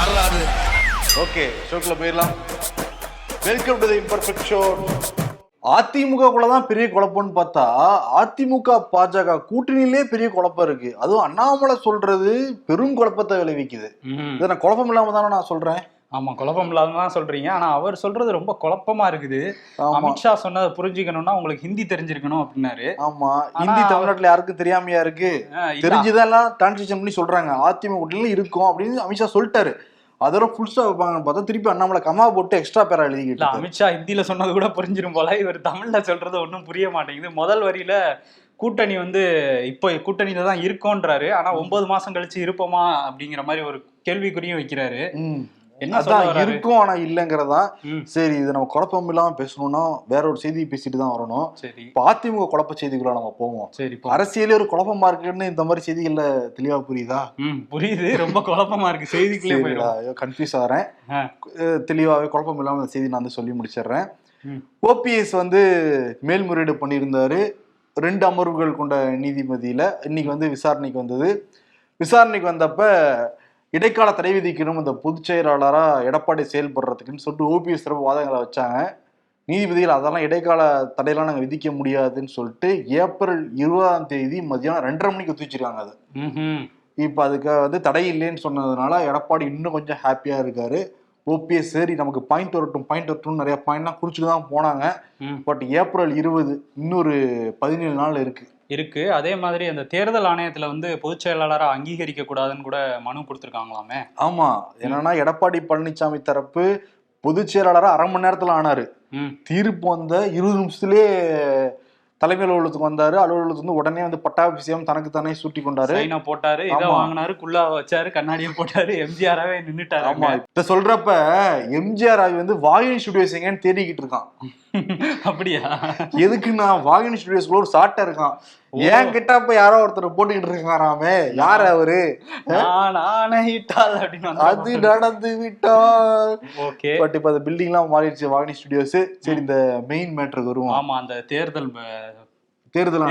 வரலாறு ஓகே ஷோக்குள்ள போயிடலாம். Welcome to the imperfect show அதிமுகக்குள்ள தான் பெரிய குழப்பம்னு பார்த்தா அதிமுக பாஜக கூட்டணியிலே பெரிய குழப்பம் இருக்கு. அதுவும் அண்ணாமலை சொல்றது பெரும் குழப்பத்தை விளைவிக்குது. இதை நான் குழப்பம் இல்லாம தானே நான் சொல்றேன்? ஆமா குழப்பம் இல்லாம தான் சொல்றீங்க. ஆனா அவர் சொல்றது ரொம்ப குழப்பமா இருக்குது. அமித்ஷா சொன்னதை புரிஞ்சுக்கணும்னா உங்களுக்கு ஹிந்தி தெரிஞ்சிருக்கணும் அப்படின்னாரு. ஆமா. ஹிந்தி தமிழ்நாட்டுல யாருக்கும் தெரியாமையா இருக்கு? தெரிஞ்சுதான் எல்லாம் டிரான்ஸ்லேஷன் பண்ணி சொல்றாங்க. அதிமுக இருக்கும் அப்படின்னு அமித்ஷா சொல்லிட்டாரு. அதோட ஃபுல் ஸ்டாப் வைப்பாங்கன்னு பார்த்தா திருப்பி அண்ணாமலை கமா போட்டு எக்ஸ்ட்ரா பேரா எழுதிக்கிட்டு. அமித்ஷா ஹிந்தில சொன்னது கூட புரிஞ்சிரும் போல. இவர் தமிழ்ல சொல்றது ஒன்றும் புரிய மாட்டேங்குது. முதல் வரியில கூட்டணி வந்து இப்போ கூட்டணியில தான் இருக்கோன்றாரு. ஆனா ஒன்பது மாசம் கழிச்சு இருப்போமா அப்படிங்கிற மாதிரி ஒரு கேள்விக்குறியும் வைக்கிறாரு. அதான்? இருக்கும் ஆனா இல்லைங்கிறதா சரி இது நம்ம குழப்பம் இல்லாம பேசணும்னா வேற ஒரு செய்தி பேசிட்டு தான் வரணும். அதிமுக குழப்ப செய்திக்குள்ள நம்ம போவோம். சரி. அரசியலே ஒரு குழப்பமா இருக்குன்னு இந்த மாதிரி செய்திகள்ல தெளிவா புரியுதா? புரியுது. ரொம்ப குழப்பமா இருக்கு. செய்திக்குள்ளே கன்ஃபியூஸ் ஆகிறேன் தெளிவாவே குழப்பம் இல்லாம செய்தி நான் வந்து சொல்லி முடிச்சிடுறேன். ஓபிஎஸ் வந்து மேல்முறையீடு பண்ணியிருந்தாரு. ரெண்டு அமர்வுகள் கொண்ட நீதிபதியில இன்னைக்கு வந்து விசாரணைக்கு வந்தது. விசாரணைக்கு வந்தப்ப இடைக்கால தடை விதிக்கணும் இந்த பொதுச் செயலாளரா எடப்பாடி செயல்படுறதுக்குன்னு சொல்லிட்டு ஓபிஎஸ் தரப்பு வாதங்களை வச்சாங்க. நீதிபதிகள் அதெல்லாம் இடைக்கால தடையெல்லாம் நாங்கள் விதிக்க முடியாதுன்னு சொல்லிட்டு ஏப்ரல் இருபதாம் தேதி மதியானம் ரெண்டரை மணிக்கு ஒத்தி வச்சிருக்காங்க அது. இப்போ அதுக்கு வந்து தடை இல்லைன்னு சொன்னதுனால எடப்பாடி இன்னும் கொஞ்சம் ஹாப்பியா இருக்காரு. ஓபிஎஸ் சரி நமக்கு பாயிண்ட் வரட்டும் பாயிண்ட் வரட்டும் நிறைய பாயிண்ட்லாம் குறிச்சுட்டு தான் போனாங்க. பட் ஏப்ரல் இருபது இன்னொரு பதினேழு நாள் இருக்கு. இருக்கு. அதே மாதிரி அந்த தேர்தல் ஆணையத்துல வந்து பொதுச் செயலாளரா அங்கீகரிக்க கூடாதுன்னு கூட மனு கொடுத்திருக்காங்களாமே? ஆமா. என்னன்னா எடப்பாடி பழனிசாமி தரப்பு பொதுச் செயலாளரா அரை மணி நேரத்துல ஆனாரு. தீர்ப்பு வந்த இருபது நிமிஷத்துலயே தலைமை அலுவலகத்துக்கு வந்தாரு. அலுவலகத்துக்கு வந்து உடனே வந்து பட்டாபிஷேகம் தனக்கு தானே சூட்டி கொண்டாரு. போட்டாரு இதை. வாங்கினாரு குள்ளா வச்சாரு கண்ணாடியை போட்டாரு எம்ஜிஆராவே நின்னுட்டாரு. ஆமா. இத சொல்றப்ப எம்ஜிஆர் ஆகி வந்து வாகினி ஸ்டுடியோஸ் எங்கன்னு தேடிக்கிட்டு இருக்கான். அப்படியா? எதுக்குன்னா வாகினி ஸ்டுடியோஸ்குள்ள ஒரு சாட்டை இருக்கான். ஏன் கிட்ட அப்ப யாரோ ஒருத்தர் போட்டுக்கிட்டு இருக்காராமே யார் அவரு? நான் அது நடந்து விட்டார் ஓகே. பட் இப்ப அந்த பில்டிங் எல்லாம் மாறிடுச்சு வாகினி ஸ்டுடியோஸ் சரி இந்த மெயின் மேட்டருக்கு வருவோம். ஆமா அந்த தேர்தல் தேர்தல்.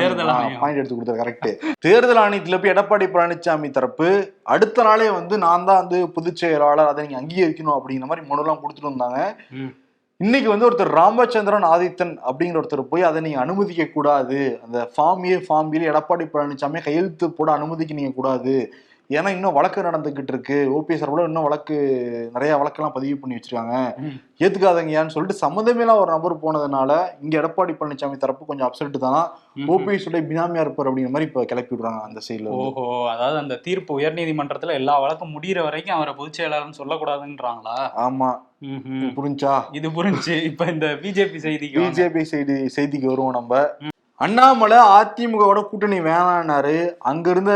பாயிண்ட் எடுத்து கொடுத்தாரு கரெக்ட் தேர்தல் ஆணையத்துல போய் எடப்பாடி பழனிசாமி தரப்பு அடுத்த நாளே வந்து நான் தான் வந்து பொதுச் செயலாளர் அதை நீங்க அங்கீகரிக்கணும் அப்படிங்கிற மாதிரி மனுலாம் கொடுத்துட்டு வந்தாங்க. இன்னைக்கு வந்து ஒருத்தர் ராமச்சந்திரன் ஆதித்தன் அப்படிங்கிற ஒருத்தர் போய் அதை நீங்க அனுமதிக்க கூடாது அந்த ஃபார்ம் ஏ ஃபார்ம் பியில் எடப்பாடி பழனிசாமி கையெழுத்து போட அனுமதிக்க நீங்க கூடாது. ஏன்னா இன்னும் வழக்கு நடந்துகிட்டு இருக்கு. ஓபிஎஸ் சார்பில் இன்னும் வழக்கு நிறைய வழக்கெல்லாம் பதிவு பண்ணி வச்சிருக்காங்க. ஏத்துக்காதங்கயான்னு சொல்லிட்டு சம்மந்தமேலாம் ஒரு நபர் போனதுனால இங்க எடப்பாடி பழனிசாமி தரப்பு கொஞ்சம் அப்செட் தான். ஓபிஎஸ் உடைய பினாமியா இருப்பார் அப்படிங்கிற மாதிரி இப்ப கிளப்பி விடுறாங்க அந்த சைடுல ஓஹோ அதாவது அந்த தீர்ப்பு உயர்நீதிமன்றத்துல எல்லா வழக்கும் முடியிற வரைக்கும் அவரை பொதுச் செயலாளர்னு சொல்லக்கூடாதுன்றாங்களா? ஆமா. புரிஞ்சா? இது புரிஞ்சு. இப்ப இந்த பிஜேபி செய்திக்கு. பிஜேபி செய்தி செய்திக்கு வருவோம் நம்ம. அண்ணாமலை அதிமுகவோட கூட்டணி வேணான்னாரு. அங்க இருந்த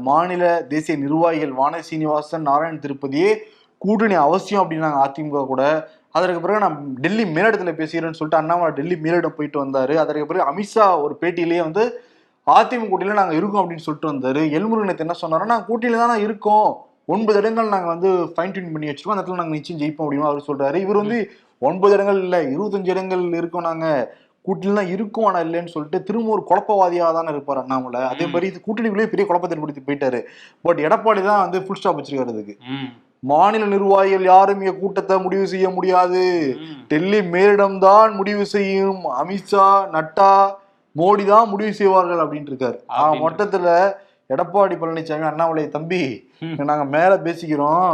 மாநில தேசிய நிர்வாகிகள் வான சீனிவாசன் நாராயண திருப்பதியே கூட்டணி அவசியம் அப்படின்னாங்க அதிமுக கூட. அதற்கு பிறகு நான் டெல்லி மேலிடத்துல பேசுகிறேன்னு சொல்லிட்டு அண்ணாமலை டெல்லி மேலிடம் போயிட்டு வந்தாரு. அதற்கு பிறகு அமித்ஷா ஒரு பேட்டியிலேயே வந்து அதிமுக கூட்டணியில நாங்க இருக்கோம் அப்படின்னு சொல்லிட்டு வந்தாரு. எல்முருகன் நேத்து என்ன சொன்னாரு நாங்க கூட்டணியில தானே இருக்கோம். ஒன்பது இடங்கள் நாங்க வந்து ஃபைன் டியூன் பண்ணி வச்சிருக்கோம். அந்த இடத்துல நாங்க நிச்சயம் ஜெயிப்போம் அப்படின்னு அவர் சொல்றாரு. இவர் வந்து ஒன்பது இடங்கள் இல்ல இருபத்தஞ்சு இடங்கள் இருக்கோம் நாங்க. கூட்டணியில தான் இருக்கும் ஆனா இல்லைன்னு சொல்லிட்டு திரும்ப ஒரு குழப்பவாதியா தானே இருப்பார் அண்ணாமலை. அதே மாதிரி இது கூட்டணிக்குள்ளேயே பெரிய குழப்பத்தை ஏற்படுத்தி போயிட்டாரு. பட் எடப்பாடி தான் வந்து ஃபுல் ஸ்டாப் வச்சிருக்காரு அதுக்கு. மாநில நிர்வாகிகள் யாரும் இங்க கூட்டத்தை முடிவு செய்ய முடியாது. டெல்லி மேலிடம் தான் முடிவு செய்யும். அமித்ஷா நட்டா மோடி தான் முடிவு செய்வார்கள் அப்படின்ட்டு இருக்காரு. அப்படின்னு. மொத்தத்துல எடப்பாடி பழனிசாமி அண்ணாமலை தம்பி. நாங்க மேல பேசிக்கிறோம்.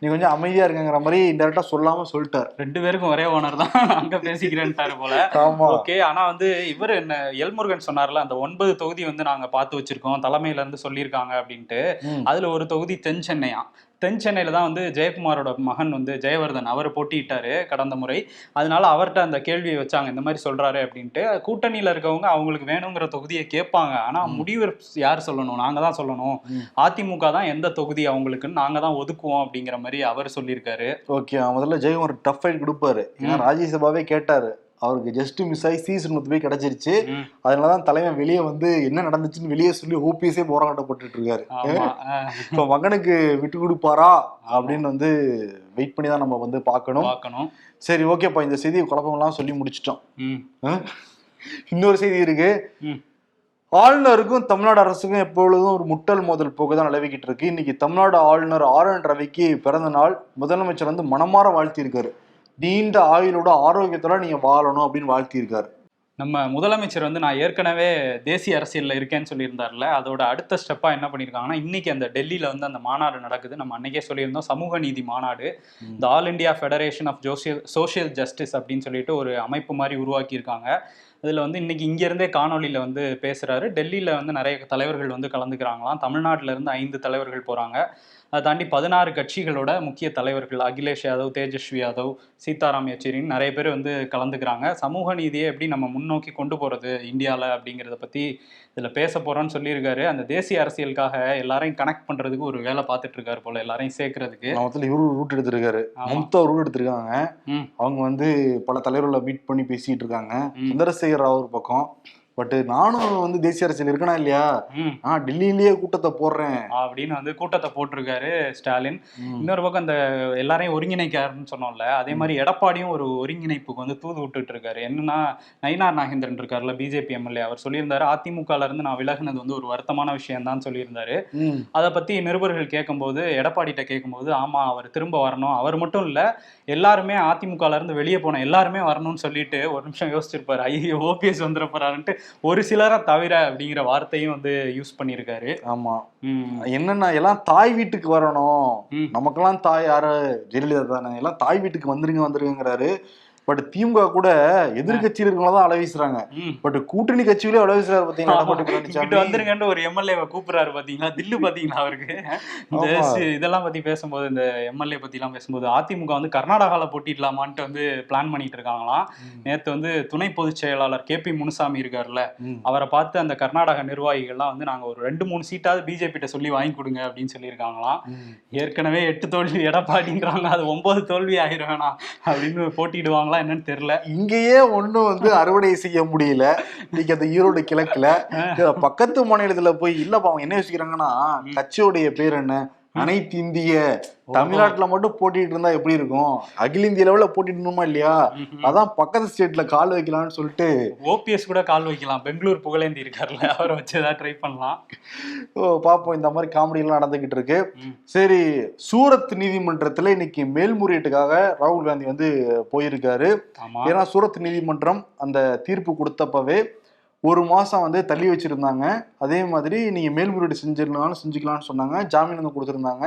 நீ கொஞ்சம் அமைதியா இருக்கங்கிற மாதிரி இன்டெரக்டா சொல்லாம சொல்லிட்டார். ரெண்டு பேருக்கும் ஒரே ஓனர் தான். அங்க பேசிக்கிறேன்ட்டாரு போல. ஆமா. ஓகே ஆனா வந்து இவர் என்ன எல்முருகன் சொன்னார்ல அந்த ஒன்பது தொகுதி வந்து நாங்க பார்த்து வச்சிருக்கோம் தலைமையில இருந்து சொல்லியிருக்காங்க அப்படின்ட்டு. அதுல ஒரு தொகுதி தென் சென்னையா? தென் சென்னையில தான் வந்து ஜெயக்குமாரோட மகன் வந்து ஜெயவர்தன் அவர் போட்டியிட்டாரு கடந்த முறை. அதனால அவர்கிட்ட அந்த கேள்வியை வச்சாங்க இந்த மாதிரி சொல்றாரு அப்படின்ட்டு. கூட்டணியில இருக்கவங்க அவங்களுக்கு வேணுங்கிற தொகுதியை கேட்பாங்க. ஆனா முடிவு யார் சொல்லணும்? நாங்க தான் சொல்லணும். அதிமுக தான் எந்த தொகுதி அவங்களுக்குன்னு நாங்க தான் ஒதுக்குவோம் அப்படிங்கிற மாதிரி அவர் சொல்லியிருக்காரு. ஓகே முதல்ல ஜெயம் ஒரு டஃப் ஃபைட் கொடுப்பாரு. ஏன்னா. ராஜ்யசபாவே கேட்டாரு. அவருக்கு ஜஸ்ட் மிஸ் ஆகி சீசன் போய் கிடைச்சிருச்சு. அதனாலதான் தலைமை வெளியே வந்து என்ன நடந்துச்சுன்னு வெளியே சொல்லி ஓபிஎஸ்ஏ போராட்டப்பட்டு இருக்காரு. இப்ப மகனுக்கு விட்டு கொடுப்பாரா அப்படின்னு வந்து வெயிட் பண்ணி தான் நம்ம வந்து பார்க்கணும். பார்க்கணும். சரி ஓகேப்பா இந்த செய்தி குழப்பம்லாம் சொல்லி முடிச்சிட்டோம். இன்னொரு செய்தி இருக்கு. ஆளுநருக்கும் தமிழ்நாடு அரசுக்கும் எப்பொழுதும் ஒரு முட்டல் மோதல் போக்கு தான் நிலவிக்கிட்டு இருக்கு. இன்னைக்கு தமிழ்நாடு ஆளுநர் ஆர் என் ரவிக்கு பிறந்த நாள். முதலமைச்சர் வந்து மனமாற வாழ்த்தியிருக்காரு. நீண்ட ஆயுளோட ஆரோக்கியத்தோட நீங்க வாழணும் அப்படின்னு வாழ்த்தியிருக்காரு. நம்ம முதலமைச்சர் வந்து நான் ஏற்கனவே தேசிய அரசியல்ல இருக்கேன்னு சொல்லியிருந்தார்ல அதோட அடுத்த ஸ்டெப்பா என்ன பண்ணியிருக்காங்கன்னா இன்னைக்கு அந்த டெல்லியில வந்து அந்த மாநாடு நடக்குது. நம்ம அன்னைக்கே சொல்லியிருந்தோம் சமூக நீதி மாநாடு. இந்த all India federation of social social justice அப்படின்னு சொல்லிட்டு ஒரு அமைப்பு மாதிரி உருவாக்கியிருக்காங்க. இதில் வந்து இன்னைக்கு இங்கேருந்தே காணொலியில் வந்து பேசுகிறாரு டெல்லியில் வந்து நிறைய தலைவர்கள் வந்து கலந்துக்கிறாங்களாம். தமிழ்நாட்டுல இருந்து ஐந்து தலைவர்கள் போகிறாங்க அதை தாண்டி பதினாறு கட்சிகளோட முக்கிய தலைவர்கள் அகிலேஷ் யாதவ் தேஜஸ்வி யாதவ் சீதாராம் யெச்சூரின்னு நிறைய பேர் வந்து கலந்துக்கிறாங்க. சமூக நீதியை எப்படி நம்ம முன்னோக்கி கொண்டு போகிறது இந்தியாவில் அப்படிங்கிறத பற்றி இதில் பேச போகிறோன்னு சொல்லியிருக்காரு. அந்த தேசிய அரசியலுக்காக எல்லாரையும் கனெக்ட் பண்ணுறதுக்கு ஒரு வேலை பார்த்துட்டு இருக்காரு போல எல்லாரையும் சேர்க்கறதுக்கு. மொத்தத்தில் இவரு ரூட் எடுத்திருக்காரு. மம்தா ரூட் எடுத்திருக்காங்க. அவங்க வந்து பல தலைவர்களை மீட் பண்ணி பேசிட்டு இருக்காங்க. சந்திரசேகர் ராவ் ஒரு பக்கம். பட் நானும் வந்து தேசிய அரசியல் இருக்கனா இல்லையா? நான் டெல்லியிலேயே கூட்டத்தை போடுறேன். அப்படின்னு வந்து கூட்டத்தை போட்டிருக்காரு ஸ்டாலின். இன்னொரு பக்கம் இந்த எல்லாரையும் ஒருங்கிணைக்காருன்னு சொன்னோம்ல அதே மாதிரி எடப்பாடியும் ஒரு ஒருங்கிணைப்புக்கு வந்து தூது விட்டுட்டு இருக்காரு என்னன்னா நயினார் நாகேந்திரன் இருக்காருல்ல பிஜேபி எம்எல்ஏ அவர் சொல்லியிருந்தாரு அதிமுகல இருந்து நான் விலகுனது வந்து ஒரு வருத்தமான விஷயம் தான் சொல்லியிருந்தாரு. அதை பத்தி நிருபர்கள் கேட்கும்போது எடப்பாடிட்ட கேட்கும்போது ஆமா அவர் திரும்ப வரணும். அவர் மட்டும் இல்ல எல்லாருமே அதிமுகல இருந்து வெளியே போன எல்லாருமே வரணும்னு சொல்லிட்டு ஒரு நிமிஷம் யோசிச்சிருப்பாரு. ஐயோ ஓபிஎஸ் வந்துட போறாருன்ட்டு ஒரு சிலரை தவிர அப்படிங்கிற வார்த்தையும் வந்து யூஸ் பண்ணியிருக்காரு. ஆமா. என்னன்னா எல்லாம் தாய் வீட்டுக்கு வரணும். நமக்கெல்லாம் தாய் யாரு? ஜெயலலிதா தானே. எல்லாம் தாய் வீட்டுக்கு வந்துருங்க வந்துருங்கிறாரு பட் திமுக கூட எதிர்கட்சியில் இருக்கவங்க தான் அலவீசுறாங்க பட் கூட்டணி கட்சிகளே அலவீசுறாரு பழனிசாமி வந்துருங்கன்னு ஒரு எம்எல்ஏவை கூப்பிடுறாரு பாத்தீங்களா தில்லு பாத்தீங்களா அவருக்கு? இந்த இதெல்லாம் பத்தி பேசும்போது இந்த எம்எல்ஏ பத்தி எல்லாம் பேசும்போது அதிமுக வந்து கர்நாடகால போட்டிடலாமான்ட்டு வந்து பிளான் பண்ணிட்டு இருக்காங்களாம். நேத்து வந்து துணை பொதுச் செயலாளர் கே பி முனுசாமி இருக்காருல்ல. அவரை பார்த்து அந்த கர்நாடக நிர்வாகிகள்லாம் வந்து நாங்க ஒரு ரெண்டு மூணு சீட்டாவது பிஜேபி கிட்ட சொல்லி வாங்கி கொடுங்க அப்படின்னு சொல்லியிருக்காங்களாம். ஏற்கனவே எட்டு தோல்வி எடப்பாடின்றாங்க அது ஒன்பது தோல்வி ஆயிரும் அப்படின்னு போட்டிடுவாங்களா என்னன்னு தெரியல. இங்கேயே ஒண்ணும் வந்து அறுவடை செய்ய முடியல. இன்னைக்கு அந்த ஈரோடு கிழக்குல பக்கத்து மாநிலத்துல போய் இல்லப்பா அவங்க என்ன யோசிக்கிறாங்கன்னா கட்சியோடைய பேர் என்ன? அனைத்து இந்திய தமிழ்நாட்டுல மட்டும் போட்டிட்டு இருந்தா எப்படி இருக்கும்? அகில இந்திய லெவல்ல போட்டிடணுமா இல்லையா? அதான் பக்கத்து ஸ்டேட்ல கால் வைக்கலாம்னு சொல்லிட்டு. ஓபிஎஸ் கூட கால் வைக்கலாம். பெங்களூர் புகழேந்தி இருக்காருல்ல அவரை வச்சு ஏதாவது ட்ரை பண்ணலாம். ஓ, பார்ப்போம் இந்த மாதிரி காமெடி எல்லாம் நடந்துகிட்டு இருக்கு. சரி சூரத் நீதிமன்றத்துல இன்னைக்கு மேல்முறையீட்டுக்காக ராகுல் காந்தி வந்து போயிருக்காரு. ஏன்னா சூரத் நீதிமன்றம் அந்த தீர்ப்பு கொடுத்தப்பவே ஒரு மாசம் வந்து தள்ளி வச்சிருந்தாங்க. அதே மாதிரி நீங்க மேல்முறையீடு செஞ்சிடலாம்னு செஞ்சுக்கலாம்னு சொன்னாங்க. ஜாமீன் வந்து கொடுத்துருந்தாங்க.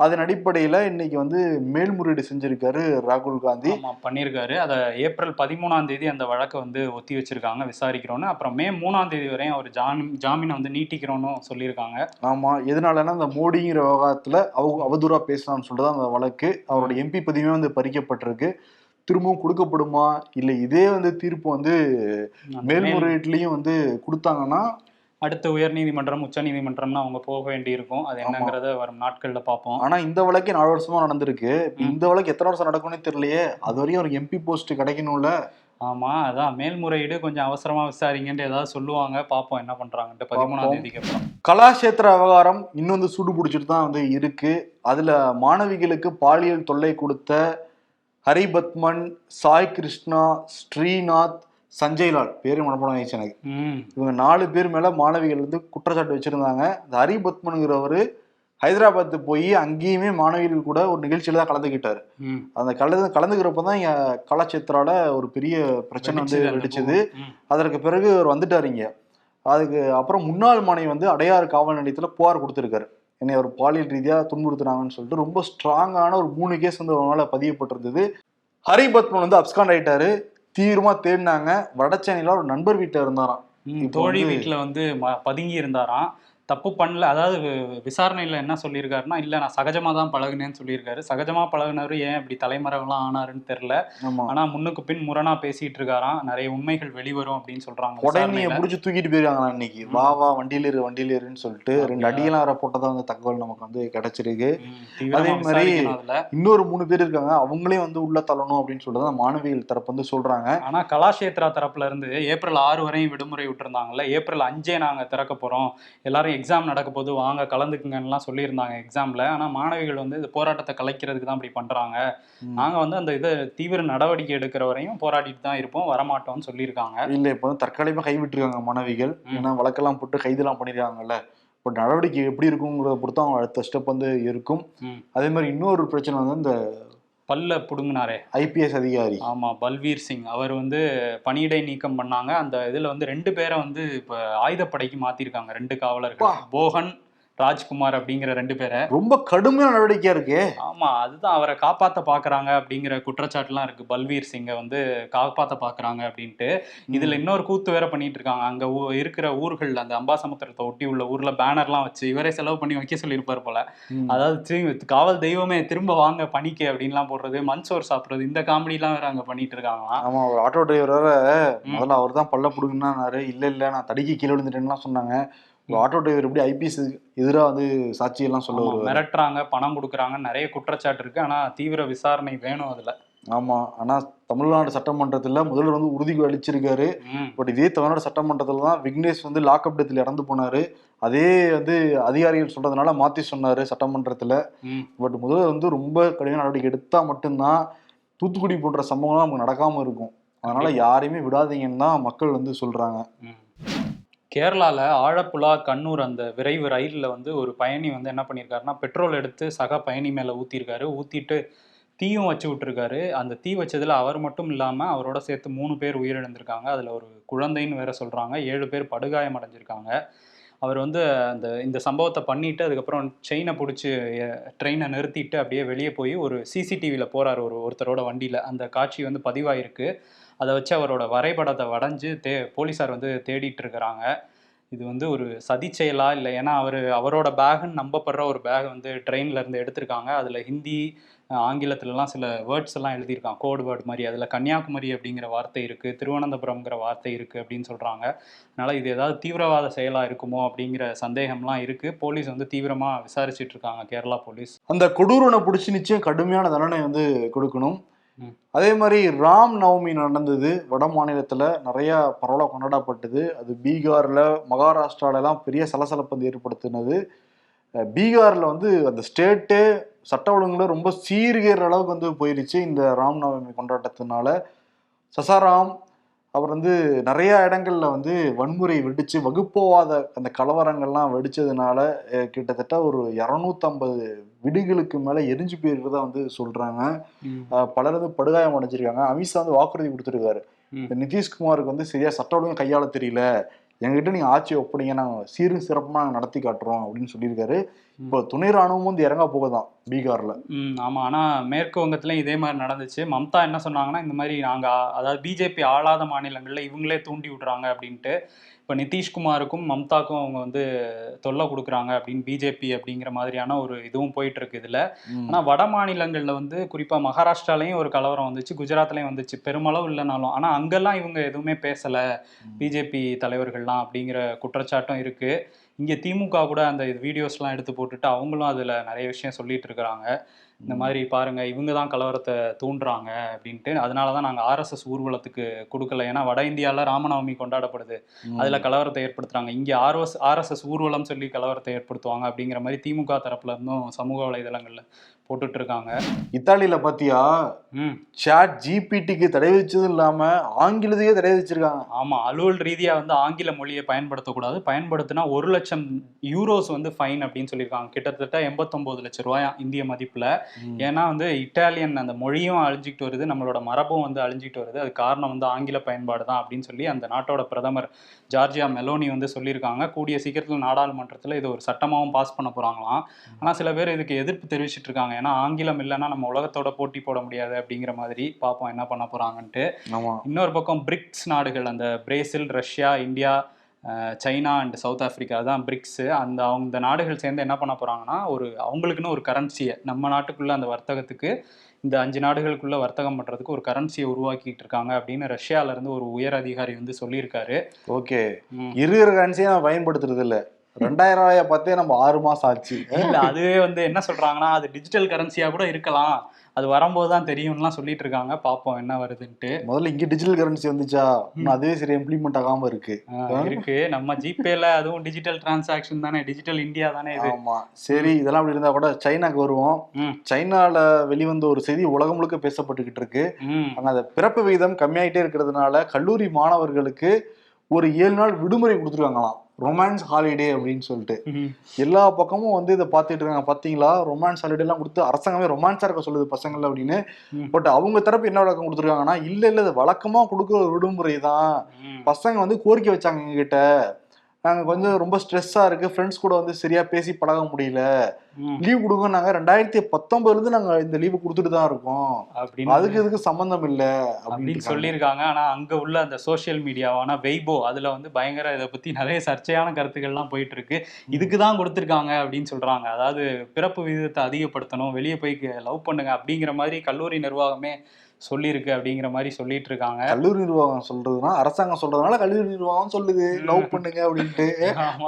அதன் அடிப்படையில இன்னைக்கு வந்து மேல்முறையீடு செஞ்சிருக்காரு ராகுல் காந்தி. பண்ணியிருக்காரு அதை ஏப்ரல் பதிமூணாம் தேதி அந்த வழக்கை வந்து ஒத்தி வச்சிருக்காங்க விசாரிக்கிறோன்னு. அப்புறம் மே மூணாம் தேதி வரையும் அவர் ஜாமீன் ஜாமீனை வந்து நீட்டிக்கிறோன்னு சொல்லியிருக்காங்க. ஆமா எதனாலன்னா இந்த மோடிங்கிற விவகாரத்துல அவ அவதூறா பேசலாம்னு சொல்லிட்டு தான் அந்த வழக்கு. அவரோட எம்பி பதிவுமே வந்து பறிக்கப்பட்டிருக்கு. திரும்பவும் கொடுக்கப்படுமா? இல்ல இதே வந்து தீர்ப்பு வந்து அந்த மேல்- மேல்முறையீட்டுலயும் வந்து கொடுத்தாங்கன்னா அடுத்த உயர் நீதிமன்றம் உச்ச நீதிமன்றம்னு அவங்க போக வேண்டி இருக்கும் அது என்னங்கிறத வரும் நாட்கள்ல பார்ப்போம். ஆனா இந்த வழக்கே நாலு வருஷமா நடந்திருக்கு. இந்த வழக்கு எத்தனை வருஷம் நடக்கும்னே தெரியலையே. அது வரையும் ஒரு எம்பி போஸ்ட் கிடைக்கணும்ல. ஆமா அதான். மேல்முறையீடு கொஞ்சம் அவசரமா விசாரிங்கன்ட்டு ஏதாவது சொல்லுவாங்க. பார்ப்போம் என்ன பண்றாங்கன்ட்டு பதிமூணாம். தேதிக்கு அப்புறம். கலாஷேத்திர விவகாரம் இன்னும் வந்து சூடு பிடிச்சிட்டு தான் வந்து இருக்கு. அதுல மாணவிகளுக்கு பாலியல் தொல்லை கொடுத்த ஹரிபத்மன் சாய் கிருஷ்ணா ஸ்ரீநாத் சஞ்சய்லால் பேரு மனப்படம் ஆயிடுச்சு எனக்கு. இவங்க நாலு பேர் மேல மாணவிகள் வந்து குற்றச்சாட்டு வச்சிருந்தாங்க. இந்த ஹரிபத்மனுங்கிறவரு ஹைதராபாத் போய் அங்கேயுமே மாணவிகள் கூட ஒரு நிகழ்ச்சியில தான் கலந்துக்கிட்டாரு. அந்த கலந்து கலந்துக்கிறப்ப தான் இங்க கலாச்சேத்ரால ஒரு பெரிய பிரச்சனை வந்து வெடிச்சது. அதற்கு பிறகு அவர் வந்துட்டாரு இங்க. அதுக்கு அப்புறம் முன்னாள் மாணவி வந்து அடையாறு காவல் நிலையத்துல புகார் கொடுத்திருக்காரு. என்னை அவர் பாலியல் ரீதியா துன்புறுத்துனாங்கன்னு சொல்லிட்டு ரொம்ப ஸ்ட்ராங்கான ஒரு மூணு கேஸ் வந்து அவர் மேல பதியப்பட்டிருந்தது. ஹரிபத்மன் வந்து அப்ஸ்காண்ட் ஆயிட்டாரு. தீவிரமா தேடினாங்க. வடச்சென்னையில ஒரு நண்பர் வீட்டுல இருந்தாராம். தோழி வீட்டுல வந்து ம- பதுங்கி இருந்தாராம். தப்பு பண்ணல. அதாவது விசாரணையில என்ன சொல்லியிருக்காருன்னா இல்ல நான் சகஜமா தான் பழகுனேன்னு சொல்லியிருக்காரு. சகஜமா பழகுனவரு ஏன் இப்படி தலைமறைவெல்லாம் ஆனாருன்னு தெரியல. ஆமா. ஆனா முன்னுக்கு பின் முரணா பேசிட்டு இருக்காராம் நிறைய உண்மைகள் வெளிவரும் அப்படின்னு சொல்றாங்க உடனே. புடிச்சு தூக்கிட்டு போயிருக்காங்க இன்னைக்கு? வா வா வண்டியில இரு வண்டியில இருன்னு சொல்லிட்டு ரெண்டு? அடியெல்லாம் வர போட்டதா வந்து தகவல் நமக்கு வந்து கிடைச்சிருக்கு. அதே மாதிரி இன்னொரு மூணு பேர் இருக்காங்க. அவங்களே வந்து உள்ள தள்ளணும் அப்படின்னு சொல்லிட்டு மாணவிகள் தரப்பு வந்து சொல்றாங்க. ஆனா கலாஷேத்ரா தரப்புல இருந்து ஏப்ரல் ஆறு வரையும் விடுமுறை விட்டுருந்தாங்கல்ல. ஏப்ரல் அஞ்சே நாங்க திறக்க போறோம். எல்லாரும் எக்ஸாம் நடக்க போது வாங்க கலந்துக்குங்கன்னுலாம் சொல்லியிருந்தாங்க எக்ஸாம்ல ஆனா மாணவிகள் வந்து இந்த போராட்டத்தை கலைக்கிறதுக்கு தான் இப்படி பண்றாங்க ம். நாங்க வந்து அந்த இதை தீவிர நடவடிக்கை எடுக்கிற வரையும் போராடிட்டு தான் இருப்போம் வரமாட்டோம்னு சொல்லியிருக்காங்க இல்ல இப்ப வந்து தற்காலிகமா கைவிட்டிருக்காங்க மாணவிகள். ஏன்னா வழக்கெல்லாம் போட்டு கைதெல்லாம் பண்ணிருக்காங்கல்ல இப்போ நடவடிக்கை எப்படி இருக்குங்கிறத பொறுத்து அவங்க அடுத்த ஸ்டெப் வந்து இருக்கும். அதே மாதிரி இன்னொரு பிரச்சனை வந்து இந்த பல்ல புடுங்கினாரே. ஐபிஎஸ் அதிகாரி. ஆமா பல்வீர் சிங். அவர் வந்து பணியிடை நீக்கம் பண்ணாங்க. அந்த இதுல வந்து ரெண்டு பேரை வந்து இப்ப ஆயுதப்படைக்கு மாத்திருக்காங்க. ரெண்டு காவலர்கள். போகன் ராஜ்குமார் அப்படிங்கிற ரெண்டு பேரை. ரொம்ப கடுமையான நடவடிக்கையா இருக்கே. ஆமா அதுதான் அவரை காப்பாத்த பாக்குறாங்க அப்படிங்கிற குற்றச்சாட்டுலாம் இருக்கு. பல்வீர் சிங்கை வந்து காப்பாத்த பாக்குறாங்க அப்படின்ட்டு. இதுல இன்னொரு கூத்து வேற பண்ணிட்டு இருக்காங்க. அங்க இருக்கிற ஊர்கள் அந்த அம்பாசமுத்திரத்தை ஒட்டி உள்ள ஊர்ல பேனர்லாம் வச்சு இவரே செலவு பண்ணி வைக்க சொல்லியிருப்பாரு போல. அதாவது காவல் தெய்வமே திரும்ப வாங்க பணிக்கு அப்படின்லாம் போடுறது மண் சோறு சாப்பிடுறது இந்த காமெடிலாம் வேற அங்க பண்ணிட்டு இருக்காங்களாம். ஆமா ஒரு ஆட்டோ டிரைவர் முதல்ல அவர் தான் பல்ல புடுங்கினாரு இல்ல இல்ல நான் தடிக்கி கீழே விழுந்துட்டேன்லாம் சொன்னாங்க. ஆட்டோ டிரைவர் எப்படி ஐபிஎஸ் எதிராக வந்து சாட்சியெல்லாம் சொல்ல மிரட்டுறாங்க பணம் கொடுக்குறாங்க நிறைய குற்றச்சாட்டு இருக்கு. ஆனா தீவிர விசாரணை வேணும் அதுல. ஆமா ஆனா தமிழ்நாடு சட்டமன்றத்துல முதல்வர் வந்து உறுதி அளிச்சிருக்காரு. பட் இதே தமிழ்நாடு சட்டமன்றத்துல தான் விக்னேஷ் வந்து லாக்அப் டெத்தில் இறந்து போனாரு. அதே வந்து அதிகாரிகள் சொல்றதுனால மாத்தி சொன்னாரு சட்டமன்றத்துல. பட் முதல்வர் வந்து ரொம்ப கடுமையான நடவடிக்கை எடுத்தா மட்டும்தான் தூத்துக்குடி போன்ற சம்பவம்லாம் நமக்கு நடக்காம இருக்கும். அதனால யாரையுமே விடாதீங்கன்னு தான் மக்கள் வந்து சொல்றாங்க. கேரளாவில் ஆழப்புழா கண்ணூர் அந்த விரைவு ரயிலில் வந்து ஒரு பயணி வந்து என்ன பண்ணியிருக்காருன்னா பெட்ரோல் எடுத்து சக பயணி மேலே ஊற்றிருக்காரு ஊற்றிட்டு தீயும் வச்சு விட்டுருக்காரு. அந்த தீ வச்சதில் அவர் மட்டும் இல்லாமல் அவரோட சேர்த்து மூணு பேர் உயிரிழந்திருக்காங்க. அதில் ஒரு குழந்தைன்னு வேற சொல்கிறாங்க ஏழு பேர் படுகாயம் அடைஞ்சிருக்காங்க. அவர் வந்து அந்த இந்த சம்பவத்தை பண்ணிட்டு அதுக்கப்புறம் செயினை பிடிச்சி ட்ரெயினை நிறுத்திட்டு அப்படியே வெளியே போய் ஒரு சிசிடிவியில் போகிறார் ஒரு ஒருத்தரோட வண்டியில். அந்த காட்சி வந்து பதிவாயிருக்கு. அதை வச்சு அவரோட வரைபடத்தை வடைஞ்சு தே போலீஸார் வந்து தேடிட்டு இருக்கிறாங்க இது வந்து ஒரு சதி செயலா இல்லை? ஏன்னா அவர் அவரோட பேகுன்னு நம்பப்படுற ஒரு பேக் வந்து ட்ரெயினில் இருந்து எடுத்திருக்காங்க. அதில் ஹிந்தி ஆங்கிலத்துலலாம் சில வேர்ட்ஸ் எல்லாம் எழுதியிருக்கான். கோட் வேர்ட் மாதிரி. அதில் கன்னியாகுமரி அப்படிங்கிற வார்த்தை இருக்குது திருவனந்தபுரம்ங்கிற வார்த்தை இருக்குது அப்படின்னு சொல்கிறாங்க அதனால் இது ஏதாவது தீவிரவாத செயலாக இருக்குமோ அப்படிங்கிற சந்தேகம்லாம் இருக்குது போலீஸ் வந்து தீவிரமாக விசாரிச்சுட்டு இருக்காங்க கேரளா போலீஸ். அந்த கொடூரனை பிடிச்சி நிச்சயம் கடுமையான தண்டனை வந்து கொடுக்கணும். அதே மாதிரி ராம் நவமி நடந்தது வட மாநிலத்தில் நிறைய பரவலாக கொண்டாடப்பட்டது. அது பீகாரில் மகாராஷ்டிராலலாம் பெரிய சலசலப்பு வந்து ஏற்படுத்தினது பீகாரில் வந்து அந்த ஸ்டேட்டே சட்ட ஒழுங்குல ரொம்ப சீர்கிற அளவுக்கு வந்து போயிருச்சு இந்த ராம் நவமி கொண்டாட்டத்தினால. சசாராம் அவர் வந்து நிறைய இடங்கள்ல வந்து வன்முறை வெடிச்சு வகுப்புவாத அந்த கலவரங்கள்லாம் வெடிச்சதுனால கிட்டத்தட்ட ஒரு இரநூத்தம்பது வீடுகளுக்கு மேல எரிஞ்சு போயிருக்கிறதா வந்து சொல்றாங்க. பலர் வந்து படுகாயம் அடைஞ்சிருக்காங்க. அமித்ஷா வந்து வாக்குறுதி கொடுத்துருக்காரு. நிதிஷ்குமாருக்கு வந்து சரியா சட்ட ஒழுங்கு கையாள தெரியல. எங்ககிட்ட நீங்க ஆட்சி ஒப்படைங்க நாங்க சீரும் சிறப்புமா நாங்க நடத்தி காட்டுறோம் அப்படின்னு சொல்லியிருக்காரு. இப்போ துணை ராணுவம் வந்து இறங்க போகுதான் பீகார்ல. ம் ஆமாம் ஆனால் மேற்கு வங்கத்துலையும் இதே மாதிரி நடந்துச்சு. மம்தா என்ன சொன்னாங்கன்னா இந்த மாதிரி நாங்கள் அதாவது பிஜேபி ஆளாத மாநிலங்களில் இவங்களே தூண்டி விடுறாங்க அப்படின்ட்டு. இப்போ நிதிஷ்குமாருக்கும் மம்தாக்கும் அவங்க வந்து தொல்லை கொடுக்குறாங்க அப்படின்னு பிஜேபி அப்படிங்கிற மாதிரியான ஒரு இதுவும் போயிட்டு இருக்கு இதில். ம். ஆனால் வட மாநிலங்களில் வந்து குறிப்பாக மகாராஷ்டிராலையும் ஒரு கலவரம் வந்துச்சு குஜராத்லையும் வந்துச்சு பெருமளவு இல்லைனாலும். ஆனால் அங்கெல்லாம் இவங்க எதுவுமே பேசலை. பிஜேபி தலைவர்கள்லாம் அப்படிங்கிற குற்றச்சாட்டும் இருக்கு. இங்கே திமுக கூட அந்த வீடியோஸ்லாம் எடுத்து போட்டுட்டு அவங்களும் அதில் நிறைய விஷயம் சொல்லிட்டு இருக்கிறாங்க. இந்த மாதிரி பாருங்க இவங்க தான் கலவரத்தை தூண்டுறாங்க அப்படின்ட்டு. அதனால தான் நாங்கள் ஆர்எஸ்எஸ் ஊர்வலத்துக்கு கொடுக்கல. ஏன்னா வட இந்தியாவில் ராமநவமி கொண்டாடப்படுது. அதுல கலவரத்தை ஏற்படுத்துறாங்க. இங்க ஆர்எஸ் ஆர்எஸ்எஸ் ஊர்வலம் சொல்லி கலவரத்தை ஏற்படுத்துவாங்க அப்படிங்கிற மாதிரி திமுக தரப்புல இருந்தும் சமூக வலைதளங்கள்ல போட்டுட்டு இருக்காங்க இத்தாலியில பாத்தியா? சாட் ஜிபிடிக்கு தடை வச்சதும் இல்லாம ஆங்கிலத்துக்கே தடை வச்சிருக்காங்க ஆமா அலுவல் ரீதியா வந்து ஆங்கில மொழியை பயன்படுத்தக்கூடாது. பயன்படுத்தினா ஒரு லட்சம் யூரோஸ் வந்து ஃபைன் அப்படின்னு சொல்லியிருக்காங்க. கிட்டத்தட்ட எண்பத்தொன்பது லட்சம் ரூபாய் இந்திய மதிப்புல. ஏன்னா வந்து இட்டாலியன் அந்த மொழியும் அழிஞ்சிக்கிட்டு வருது நம்மளோட மரபும் வந்து அழிஞ்சிக்கிட்டு வருது. அது காரணம் வந்து ஆங்கில பயன்பாடு தான் அப்படின்னு சொல்லி அந்த நாட்டோட பிரதமர் ஜார்ஜியா மெலோனி வந்து சொல்லியிருக்காங்க. கூடிய சீக்கிரத்தில் நாடாளுமன்றத்தில் இது ஒரு சட்டமாகவும் பாஸ் பண்ண போகிறாங்களாம் ஆனால் சில பேர் இதுக்கு எதிர்ப்பு தெரிவிச்சிட்டு இருக்காங்க ஏன்னா ஆங்கிலம் இல்லைன்னா நம்ம உலகத்தோட போட்டி போட முடியாது அப்படிங்கிற மாதிரி பார்ப்போம் என்ன பண்ண போகிறாங்கன்ட்டு ஆமா. இன்னொரு பக்கம் பிரிக்ஸ் நாடுகள் அந்த Brazil Russia India China and South Africa தான் பிரிக்ஸு அந்த அவங்க இந்த நாடுகள் சேர்ந்து என்ன பண்ண போகிறாங்கன்னா ஒரு அவங்களுக்குன்னு ஒரு கரன்சியை நம்ம நாட்டுக்குள்ள அந்த வர்த்தகத்துக்கு இந்த அஞ்சு நாடுகளுக்குள்ள வர்த்தகம் பண்ணுறதுக்கு ஒரு கரன்சியை உருவாக்கிட்டு இருக்காங்க அப்படின்னு ரஷ்யால இருந்து ஒரு உயர் அதிகாரி வந்து சொல்லியிருக்காரு. ஓகே. இருக்கிற கரன்சியை நான் பயன்படுத்துறது இல்ல ரெண்டாயிரம் ரூபாய பார்த்தே நம்ம ஆறு மாசம் ஆச்சு. இல்ல அதுவே வந்து என்ன சொல்றாங்கன்னா அது டிஜிட்டல் கரன்சியா கூட இருக்கலாம். அது வரும்போது தான் தெரியும்லாம் சொல்லிட்டு இருக்காங்க. பாப்போம் என்ன வருதுன்ட்டு. முதல்ல இங்க டிஜிட்டல் கரன்சி வந்துச்சா? அதுவே சரி இம்ப்ளிமெண்ட் ஆகாம இருக்கு. இருக்கு. நம்ம ஜிபேல அதுவும் டிஜிட்டல் டிரான்சாக்ஷன் தானே டிஜிட்டல் இந்தியா தானே இது. ஆமா. சரி இதெல்லாம் அப்படி இருந்தா கூட சைனாக்கு வருவோம். சைனால வெளிவந்த ஒரு செய்தி உலகம் முழுக்க பேசப்பட்டுக்கிட்டு இருக்கு. அங்க அந்த பிறப்பு விகிதம் கம்மியாயிட்டே இருக்கிறதுனால கல்லூரி மாணவர்களுக்கு ஒரு ஏழு நாள் விடுமுறை கொடுத்துருக்காங்களாம். ரொமான்ஸ் ஹாலிடே அப்படின்னு சொல்லிட்டு. எல்லா பக்கமும் வந்து இதை பார்த்துட்டு இருக்காங்க பாத்தீங்களா ரொமான்ஸ் ஹாலிடே எல்லாம் கொடுத்து அரசாங்கமே ரொமான்ஸா இருக்க சொல்லுது பசங்கள அப்படின்னு. பட் அவங்க தரப்பு என்ன விளக்கம் கொடுத்துருக்காங்கன்னா இல்ல இல்ல இது வழக்கமா கொடுக்குற விடுமுறை தான். பசங்க வந்து கோரிக்கை வச்சாங்க எங்ககிட்ட நாங்க கொஞ்சம் ரொம்ப ஸ்ட்ரெஸ்ஸா இருக்கு. ஃப்ரெண்ட்ஸ் கூட வந்து சரியா பேசி பழக முடியல. லீவ் கொடுங்க நாங்க ரெண்டாயிரத்தி பத்தொன்பதுல இருந்து நாங்க இந்த லீவு கொடுத்துட்டு தான் இருக்கோம். அப்படின்னு அதுக்கு இதுக்கு சம்பந்தம் இல்ல அப்படின்னு சொல்லியிருக்காங்க. ஆனா அங்க உள்ள அந்த சோஷியல் மீடியாவான வெய்போ அதுல வந்து பயங்கர இதை பத்தி நிறைய சர்ச்சையான கருத்துக்கள்லாம் போயிட்டு இருக்கு இதுக்கு தான் கொடுத்துருக்காங்க அப்படின்னு சொல்றாங்க. அதாவது பிறப்பு விகிதத்தை அதிகப்படுத்தணும் வெளியே போய் லவ் பண்ணுங்க அப்படிங்கிற மாதிரி கல்லூரி நிர்வாகமே சொல்லியிருக்கு அப்படிங்கிற மாதிரி சொல்லிட்டு இருக்காங்க கல்லூரி நிர்வாகம் சொல்றதுன்னா அரசாங்கம் சொல்றதுனால கல்லூரி நிர்வாகம் சொல்லுது. லவ் பண்ணுங்க அப்படின்ட்டு.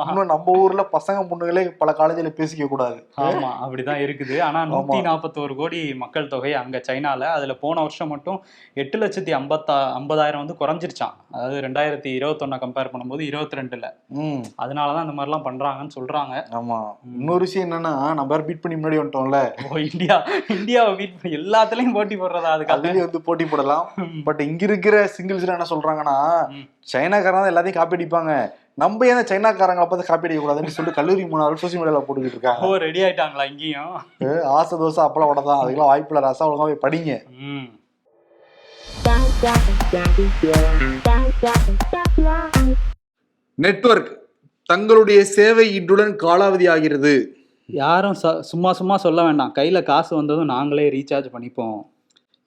இன்னும் நம்ம ஊர்ல பசங்க பொண்ணுங்களே பல காலேஜ்ல பேசிக்க கூடாது. ஆமா அப்படிதான் இருக்குது. ஆனா நூத்தி நாற்பத்தோரு கோடி மக்கள் தொகை அங்க சைனால. அதுல போன வருஷம் மட்டும் எட்டு லட்சத்தி ஐம்பத்தா ஐம்பதாயிரம் வந்து குறைஞ்சிருச்சான் அதாவது ரெண்டாயிரத்தி இருபத்தொன்னு கம்பேர் பண்ணும்போது இருபத்தி ரெண்டுல அதனாலதான் இந்த மாதிரிலாம் பண்றாங்கன்னு சொல்றாங்க. ஆமா. இன்னொரு விஷயம் என்னன்னா நம்ம பீட் பண்ணி முன்னாடி வந்துட்டோம்ல. ஓ இந்தியா இந்தியாவை பீட் பண்ணி எல்லாத்துலயும் போட்டி போடுறதா அதுக்கு வந்து போட்டி போடலாம். பட் இங்க இருக்கிற சிங்கிள்ஸ் என்ன சொல்றாங்கன்னா ம். சைனாக்காரன் தான் எல்லாத்தையும் காப்பி அடிப்பாங்க. நம்ம ஏன் சைனாக்காரங்களை பார்த்து காப்பி அடிக்க கூடாதுன்னு சொல்லிட்டு கல்லூரி மூணு சோசியல் மீடியால போட்டுக்கிட்டு இருக்காங்க. ஓ ரெடி ஆயிட்டாங்களா இங்கேயும்? ஏ, ஆசை தோசை அப்பளம் வடை தான். அதுக்கெல்லாம் வாய்ப்பு இல்லை ரசம் ஒழுங்கா போய் படிங்க. ம். நெட்வொர்க் தங்களுடைய சேவை இன்றுடன் காலாவதி ஆகிறது. யாரும் ச- சும்மா சும்மா சொல்ல வேண்டாம். கையில காசு வந்ததும் நாங்களே ரீசார்ஜ் பண்ணிப்போம்.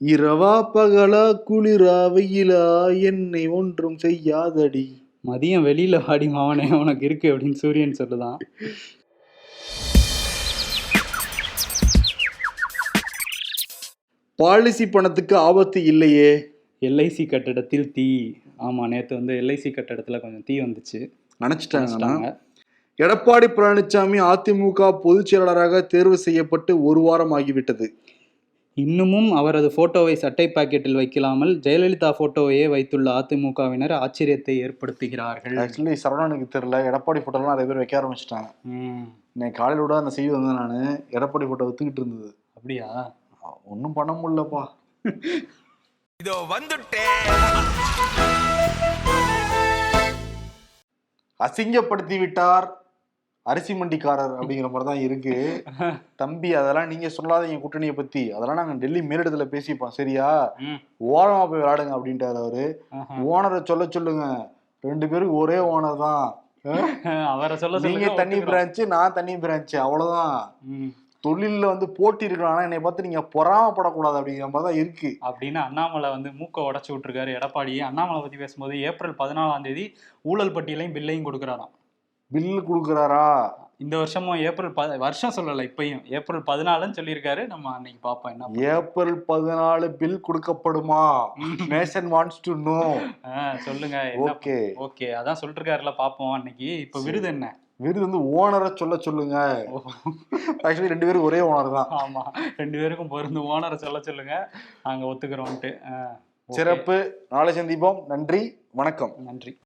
இரவா பகலா குளிரா வெயிலா என்னை ஒன்றும் செய்யாதடி. மதியம் வெளியில வாடி மாவனே உனக்கு இருக்கு அப்படின்னு சூரியன் சொல்லுதான். பாலிசி பணத்துக்கு ஆபத்து இல்லையே. எல்ஐசி கட்டடத்தில் தீ. ஆமா நேத்து வந்து எல்ஐசி கட்டடத்துல கொஞ்சம் தீ வந்துச்சு. நினைச்சிட்டாங்க. எடப்பாடி பழனிசாமி அதிமுக பொதுச் செயலாளராக தேர்வு செய்யப்பட்டு ஒரு வாரம் ஆகிவிட்டது. இன்னமும் அவரது போட்டோவை சட்டை பாக்கெட்டில் வைக்கலாமல் ஜெயலலிதா போட்டோவையே வைத்துள்ள அதிமுகவினர் ஆச்சரியத்தை ஏற்படுத்துகிறார்கள். ஆக்சுவலி சரவணனுக்கு தெரியல. எடப்பாடி போட்டோலாம் நிறைய பேர் வைக்க ஆரம்பிச்சிட்டாங்க. ம், இன்னைக்கு காலையில விட அந்த செய்தி வந்து நான். எடப்பாடி போட்டோ வித்துக்கிட்டு இருந்தது. அப்படியா? ஒன்றும் பண்ண முடியலப்பா. இதோ வந்துட்டேன் அசிங்கப்படுத்தி விட்டார் அரிசி மண்டிக்காரர் அப்படிங்கிற மாதிரி தான் இருக்கு. தம்பி அதெல்லாம் நீங்க சொல்லாதீங்க கூட்டணியை பத்தி. அதெல்லாம் நாங்க டெல்லி மேலிடத்துல பேசிப்போம் சரியா? ஓரமா போய் விளையாடுங்க அப்படின்ட்டாரு அவரு. ஓனரை சொல்ல சொல்லுங்க. ரெண்டு பேரும் ஒரே ஓனர் தான். அவரை சொல்ல நீங்க ஒத்துக்கிறோம். பிரான்ச்சு நான் தனி பிரான்ச்சு அவ்வளவுதான். ம், தொழில்ல வந்து போட்டி இருக்கலாம் ஆனா என்னை பார்த்து நீங்க பொறாமப்படக்கூடாது அப்படிங்கிற மாதிரி தான் இருக்கு. அப்படின்னு அண்ணாமலை வந்து மூக்க உடைச்சு விட்டுருக்காரு எடப்பாடி அண்ணாமலை பத்தி பேசும்போது ஏப்ரல் பதினாலாம் தேதி ஊழல் பட்டியலையும் பில்லையும் கொடுக்குறாராம். பில் கொடுக்குறாரா? இந்த வருஷமும் ஏப்ரல் ப வருஷம் சொல்லல இப்பயும். ஏப்ரல் பதினாலுன்னு சொல்லியிருக்காரு. நம்ம அன்னைக்கு பார்ப்போம் என்ன ஏப்ரல் பதினாலு பில் கொடுக்கப்படுமா? நேஷன் வாண்ட்ஸ் டு நோ சொல்லுங்க. ஓகே ஓகே அதான் சொல்லிட்டு இருக்காருல பாப்போம் அன்னைக்கு. இப்ப விருது என்ன? விருது வந்து ஓனரை சொல்ல சொல்லுங்க. ஆக்சுவலி ரெண்டு பேரும் ஒரே ஓனர் தான். ஆமா. ரெண்டு பேருக்கும் பொருந்து ஓனரை சொல்ல சொல்லுங்க. நாங்க ஒத்துக்கிறோம்ட்டு. சிறப்பு. நாளை சந்திப்போம். நன்றி. வணக்கம். நன்றி.